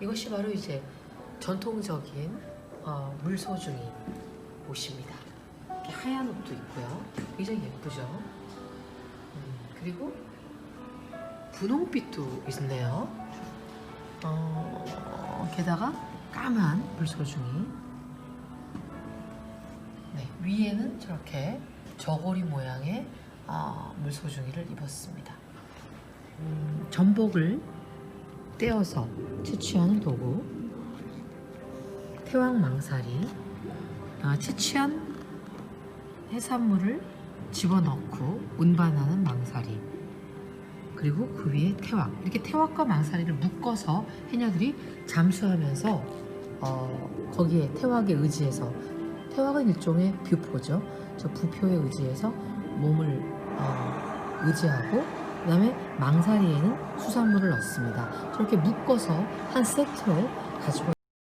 이것이 바로 이제 전통적인 어, 물소중이 옷입니다. 이렇게 하얀 옷도 있고요. 굉장히 예쁘죠. 음, 그리고 분홍빛도 있네요. 어, 게다가 까만 물소중이. 네, 위에는 저렇게 저고리 모양의 아, 물소중이를 입었습니다. 음, 전복을 떼어서 채취하는 도구, 태왕 망사리, 아, 채취한 해산물을 집어넣고 운반하는 망사리, 그리고 그 위에 태왁 이렇게 태왁과 망사리를 묶어서 해녀들이 잠수하면서 어, 거기에 태왁에 의지해서 태왁은 일종의 뷰포죠. 저 부표에 의지해서 몸을 어, 의지하고 그 다음에 망사리에는 수산물을 넣습니다. 저렇게 묶어서 한 세트로 가지고